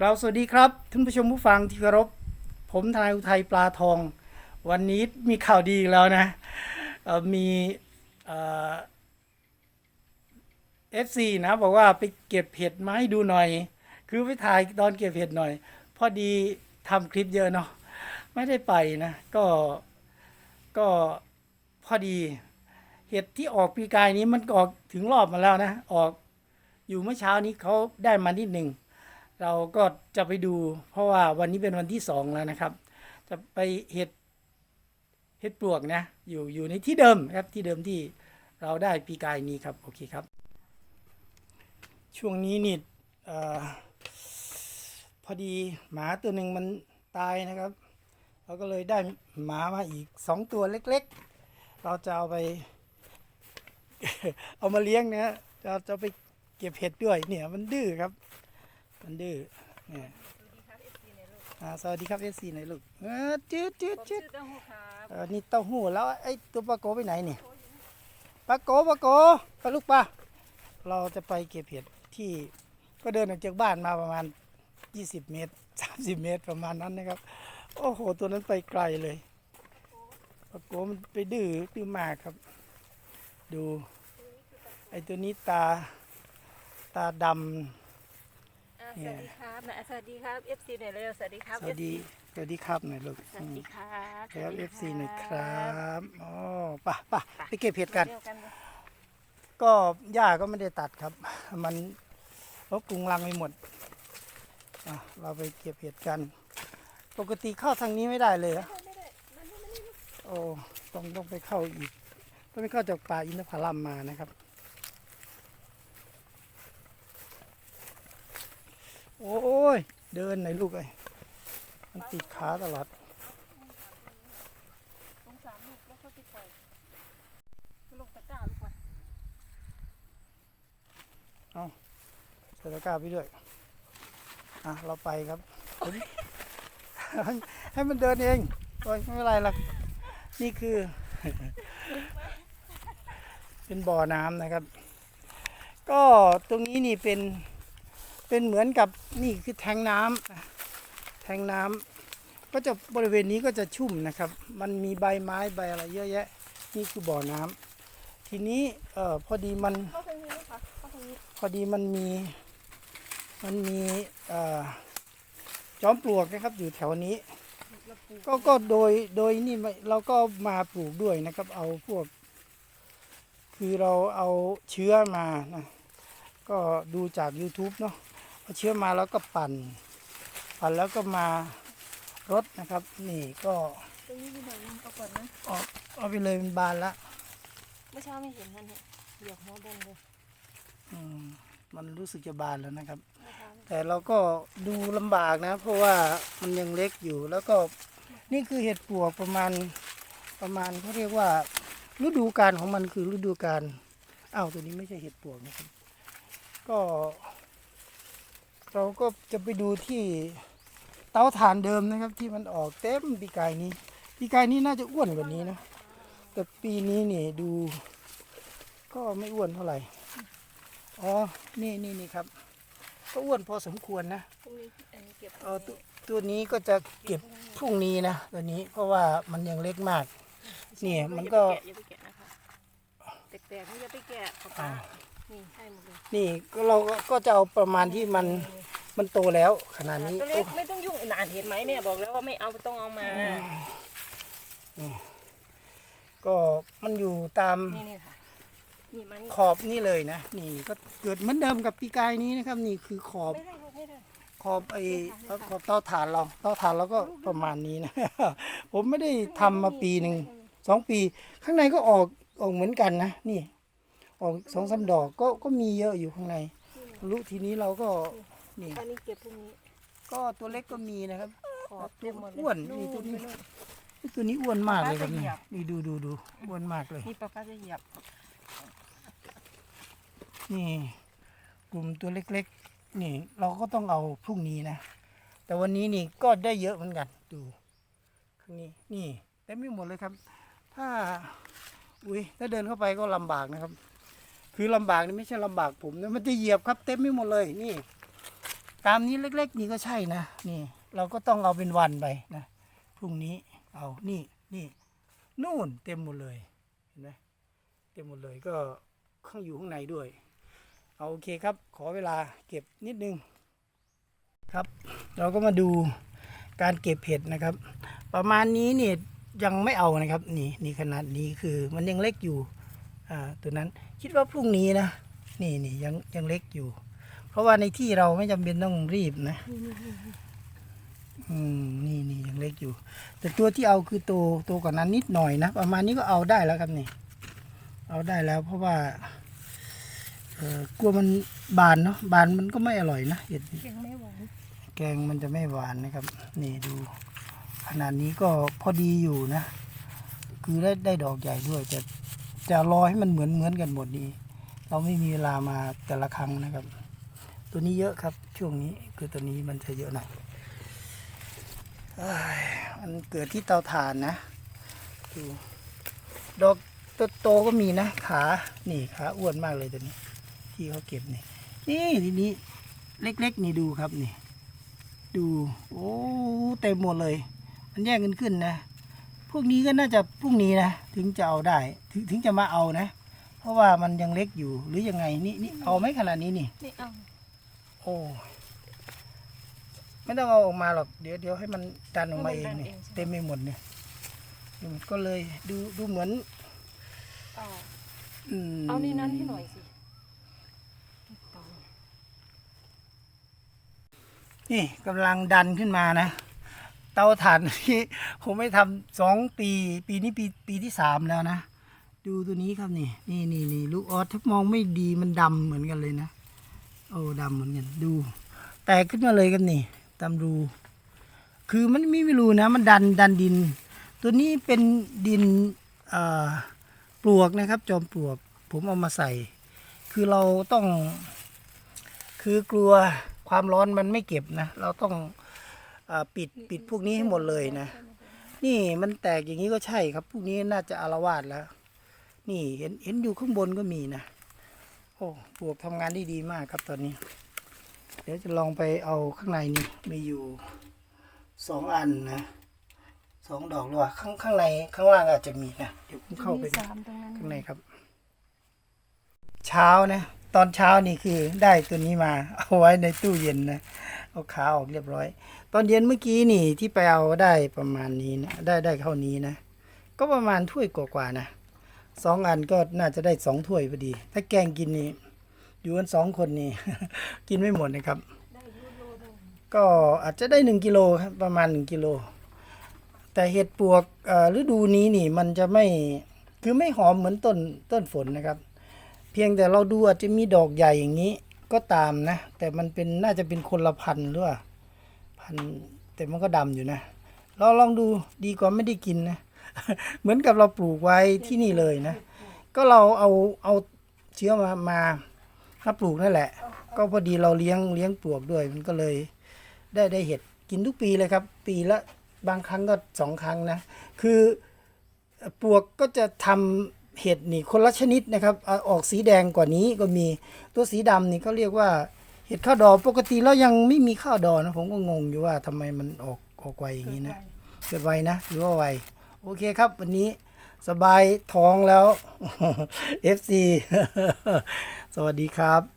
กล่าวสวัสดีครับท่านผู้ชมผู้ฟังที่เคารพ ผมทนายอุทัยปลาทอง วันนี้มีข่าวดีอีกแล้วนะมีเอฟซีนะบอกว่าไปเก็บเห็ดมาให้ดูหน่อย คือไปถ่ายตอนเก็บเห็ดหน่อย พอดีทำคลิปเยอะเนาะไม่ได้ไปนะ ก็ก็พอดีเห็ดที่ออกปีกายนี้มันออกถึงรอบมาแล้วนะ ออกอยู่เมื่อเช้านี้เขาได้มานิดหนึ่ง เราก็จะไปดู เพราะว่าวันนี้เป็นวันที่สองแล้วนะครับ จะไปเห็ดเห็ดปลวกนะอยู่อยู่ในที่เดิมครับที่เดิมที่เราได้ปีกายนี้ครับโอเคครับ ช่วงนี้นี่พอดีหมาตัวหนึ่งมันตายนะครับ เราก็เลยได้หมามาอีกสองตัวเล็ก ๆ เราจะเอาไป เอามาเลี้ยงนะเราจะไปเก็บเห็ดด้วยเนี่ยมันดื้อครับ มันดื้อเนี่ยอ่าสวัสดีครับเอซีหน่อยลูกเออจืดจืดผมจืชื่ดอเต้าหู้ครับเออนี่เต้าหู้แล้วไอ้ตัวปลาโกไปไหนเนี่ยปลาโกปลาโกปลาลูกปลาเราจะไปเก็บเห็ดที่ก็เดินออกจากบ้านมาประมาณ 20 เมตร 30 เมตรประมาณนั้นนะครับ โอ้โห ตัวนั้นไปไกลเลยปลาโกมันไปดื้อดื้อมากครับ ดู ไอ้ตัวนี้ตาตาดำอ่าเนี่ สยวัสดีครับนะสวัสดีครับ FC หน่อยเร็วสวัสดีครับ สวัสดี FC สวัสดีครับหน่อยลูกสวัสดีครับครับสวัสดี FC หน่อยครับอ๋อไป่ะป่ะไปเก็บเห็ดกันเดียวกันเลยก็หญ้าก็ไม่ได้ตัดครับ มันรกกรุงรังไปหมดอะเราไปเก็บเห็ดกัน ปกติเข้าทางนี้ไม่ได้เลยเหรอโอ้ต้องต้องไปเข้าอีก ต้องไปเข้าจากป่าอินทผลัมมานะครับ โอ้ย เดินไหนอยลูกไอ้ยมันติดขาตลอดสงสารลูกแล้วเขาติดปล่อยลูกตะกร้าลูกมาใส่ตะกร้าไปด้วย อะ เราไปครับผมให้มันเดินเองโอ้ยไม่เป็นไรหรอกนี่คือ เป็นบ่อน้ำนะครับ ก็ตรงนี้นี่เป็น เป็นเหมือนกับนี่คือแทงน้ำนะแทงน้ำก็จะบริเวณนี้ก็จะชุ่มนะครับ มันมีใบไม้ใบอะไรเยอะแยะ นี่คือบ่อน้ำทีนี้เออพอดีมันพอดีมันมีมันมีเอ่อจอมปลวกนะครับอยู่แถวนี้ ก็ก็โดยโดยนี่เราก็มาปลูกด้วยนะครับ เอาพวก คือเราเอาเชื้อมานะก็ดูจาก YouTube เนาะ เอาเชื้อมาแล้วก็ปั่น ปั่นแล้วก็มารดนะครับ นี่ก็ตรงนี้มีหน่อยนึงเอาก่อนนะเอาเอาไปเลยเป็นบานละเมื่อเช้าไม่เห็นท่านเนี่ยเหยียบหัวบนเลยอืมมันรู้สึกจะบานแล้วนะครับ เมื่อเช้าแต่เราก็ดูลำบากนะ เพราะว่ามันยังเล็กอยู่แล้วก็นี่คือเห็ดปลวกประมาณประมาณเขาเรียกว่า ฤดูกาลของมันคือฤดูกาลอ้าวตัวนี้ไม่ใช่เห็ดปลวกนะครับ ก็ เราก็จะไปดูที่เตาถ่านเดิมนะครับ ที่มันออกเต็มปีกายนี้ปีกายนี้น่าจะอ้วนกว่านี้นะ แต่ปีนี้นี่ดู ก็ไม่อ้วนเท่าไหร่อ๋อนี่นี่นี่ครับ ก็อ้วนพอสมควรนะพรุ่งนี้อันนี้เก็บเอตัวตัวนี้ก็จะเก็บพรุ่งนี้นะตัวนี้เพราะว่ามันยังเล็กมาก เนี่ยมันก็ อย่าไปแกะนะคะแตกๆนี่อย่าไปแกะป๊าป๊านี่ให้หมดเลย นี่ก็เราก็ก็จะเอาประมาณที่มัน มันโตแล้วขนาดนี้ตัวเล็กไม่ต้องยุ่งนานเห็นไหมแม่บอกแล้วว่าไม่เอาต้องเอามา ก็มันอยู่ตามนี่นี่ค่ะนี่มันขอบนี่เลยนะนี่ก็เกิดเหมือนเดิมกับปีกายนี้นะครับ นี่คือขอบไม่ได้ลูกไม่ได้ขอบไอ้ขอบเตาถ่านเราเตาถ่านเราก็ประมาณนี้นะ ผมไม่ได้ทำมาปีหนึ่งสองปี ข้างในก็ออกออกเหมือนกันนะนี่ ออกสองสามดอกก็ก็มีเยอะอยู่ข้างในลูกทีนี้เราก็ นี่ อันนี้เก็บพรุ่งนี้ก็ตัวเล็กก็มีนะครับ ขอบเต็มหมดเลยอ้วนนี่ตัวนี้ตัวนี้อ้วนมากเลยครับนี่นี่ดูดูดูอ้วนมากเลยนี่ป้าป้าจะเหยียบ นี่ กลุ่มตัวเล็กๆ นี่ เราก็ต้องเอาพรุ่งนี้นะ แต่วันนี้นี่ก็ได้เยอะเหมือนกัน ดูข้างนี้นี่เต็มไปหมดเลยครับ ถ้า อุ้ยถ้าเดินเข้าไปก็ลำบากนะครับ คือลำบากนี่ไม่ใช่ลำบากผมนะมันจะเหยียบครับ เต็มไปหมดเลยนี่ไอ ตามนี้เล็ก ๆ นี่ก็ใช่นะ นี่ เราก็ต้องเอาเป็นวันไปนะพรุ่งนี้เอานี่นี่นู่นเต็มหมดเลยเห็นไหมเต็มหมดเลยก็ข้างอยู่ข้างในด้วย เอาโอเคครับ ขอเวลาเก็บนิดนึงครับ เราก็มาดูการเก็บเห็ดนะครับ ประมาณนี้เนี่ยยังไม่เอานะครับ นี่นี่ขนาดนี้คือมันยังเล็กอยู่อ่าตัวนั้นคิดว่าพรุ่งนี้นะ นี่นี่ยังยังเล็กอยู่ ราะว่าในที่เราไม่จำเป็นต้องรีบนะอืมนี่นี่ยังเล็กอยู่ แต่ตัวที่เอาคือโตโตกว่านั้นนิดหน่อยนะประมาณนี้ก็เอาได้แล้วครับนี่ เอาได้แล้ว เพราะว่า เออกลัวมันบานเนาะบานมันก็ไม่อร่อยนะเห็ดนี่งไม่หวานแกงมันจะไม่หวานนะครับ นี่ดู ขนาดนี้ก็พอดีอยู่นะคือได้ได้ดอกใหญ่ด้วยแต่จะรอให้มันเหมือนเหมือนกันหมดดี เราไม่มีเวลามาแต่ละครั้งนะครับ ตัวนี้เยอะครับ ช่วงนี้คือตัวนี้มันจะเยอะหน่อยมันเกิดที่เตาถ่านนะดูดอกโตๆก็มีนะขานี่ขาอ้วนมากเลยตัวนี้ ที่เขาเก็บนี่นี่ทีนี้เล็กๆนี่ดูครับนี่ ดู โอ้เต็มหมดเลย มันแยกกันขึ้นนะ พวกนี้ก็น่าจะพรุ่งนี้นะ ถึงจะเอาได้ ถึงถึงจะมาเอานะ เพราะว่ามันยังเล็กอยู่หรือยังไงนี่นี่เอาไหมขนาดนี้นี่นี่เอา โอ้ไม่ต้องเอาออกมาหรอกเดี๋ยวเดี๋ยวให้มันดันออกมาเองนี่เต็มไปหมดเนี่ยก็เลยดูดูเหมือนเอาอืมเอานี่นั้นให้หน่อยสิเตานี่กำลังดันขึ้นมานะ เตาถ่านที่ผมไม่ทำสองปี ปีนี้ปีปีที่สามแล้วนะ ดูตัวนี้ครับนี่ นี่นี่นี่ลูกออสถ้ามองไม่ดีมันดำเหมือนกันเลยนะ โอ้ดำเหมือนกันดู แตกขึ้นมาเลยครับนี่ตามรูคือมันไม่ม่รู้นะ มันดันดันดิน ตัวนี้เป็นดินปลวกนะครับ จอมปลวก ผมเอามาใส่ คือเราต้อง คือกลัวความร้อนมันไม่เก็บนะ เราต้องอปิดปิดพวกนี้ให้หมดเลยนะ นี่มันแตกอย่างนี้ก็ใช่ครับ พวกนี้น่าจะอารวาสแล้ว นี่เห็นเห็นอยู่ข้างบนก็มีนะ โอ้ปลวกทำงานได้ดีมากครับตอนนี้ เดี๋ยวจะลองไปเอาข้างในนี่มีอยู่สองอันนะสองดอกหรือว่าข้างข้างในข้างล่างอาจจะมีนะเดี๋ยวผมเข้าไปมีดูสามตรงนั้นข้างในครับ เช้านะตอนเช้านี่คือได้ตัวนี้มา เอาไว้ในตู้เย็นนะเอาขาออกเรียบร้อย ตอนเย็นเมื่อกี้นี่ที่ไปเอาได้ประมาณนี้นะได้ได้เท่านี้นะ ก็ประมาณถ้วยกว่าๆนะ สองอันก็น่าจะได้สองถ้วยพอดี ถ้าแกงกินนี่อยู่กันสองคนนี่ กินไม่หมดนะครับ ก็อาจจะได้หนึ่งกิโลครับประมาณหนึ่งกิโล แต่เห็ดปวกฤดูนี้นี่มันจะไม่คือไม่หอมเหมือนต้นต้นฝนนะครับ เพียงแต่เราดูอาจจะมีดอกใหญ่อย่างนี้ก็ตามนะ แต่มันเป็นน่าจะเป็นคนละพันหรือว่าพันแต่มันก็ดำอยู่นะเราลองดูดีกว่าไม่ได้กินนะ เหมือนกับเราปลูกไว้ที่นี่เลยนะ ก็เราเอาเอาเชื้อมามามาปลูกนั่นแหละ ก็พอดีเราเลี้ยงเลี้ยงปลวกด้วย มันก็เลยได้ได้เห็ดกินทุกปีเลยครับ ปีละบางครั้งก็สองครั้งนะ คือปลวกก็จะทำเห็ดนี่คนละชนิดนะครับ ออกสีแดงกว่านี้ก็มีตัวสีดำนี่เขาเรียกว่าเห็ดข้าวดอปกติแล้วยังไม่มีข้าวดอนะผมก็งงอยู่ว่าทำไมมันออกออกไวอย่างนี้นะเกิดไวนะหรือว่าไว โอเคครับ วันนี้สบายท้องแล้ว FC สวัสดีครับ